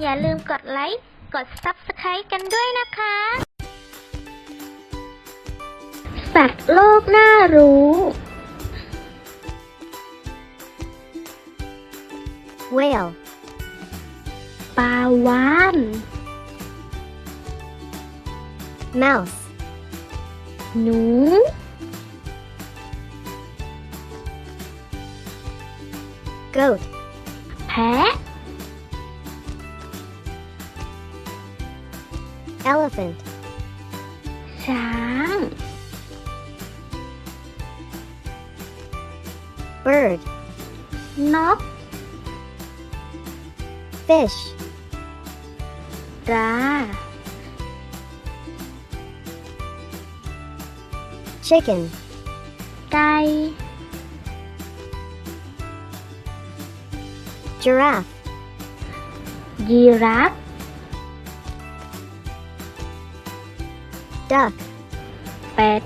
อย่าลืมกดไลค์ กด Subscribe กันด้วยนะคะ สัตว์โลกน่ารู้ whale, ปลาวาน mouse, หนู goat, แพะ elephant, ช้าง bird, นก fish, ปลา chicken, ไก่ giraffe, ยี duck, เป็ด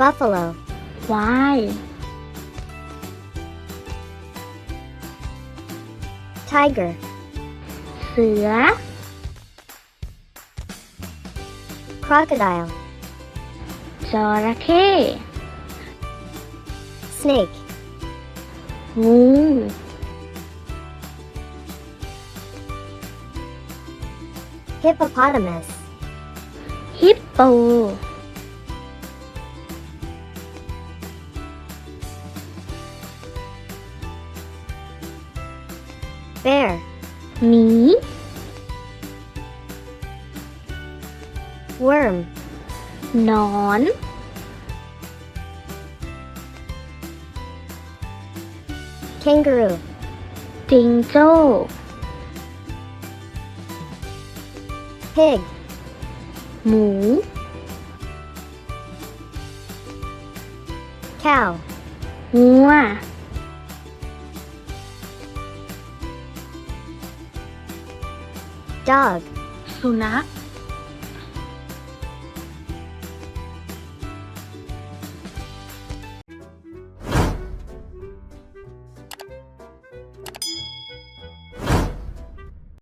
buffalo, ควาย tiger, เสือ crocodile, จระเข้ snake, งู Hippopotamus. Hippo. Bear. Me. Worm. Non. Kangaroo. 顶奏。Pig, หมู cow, งัว dog, สุนัข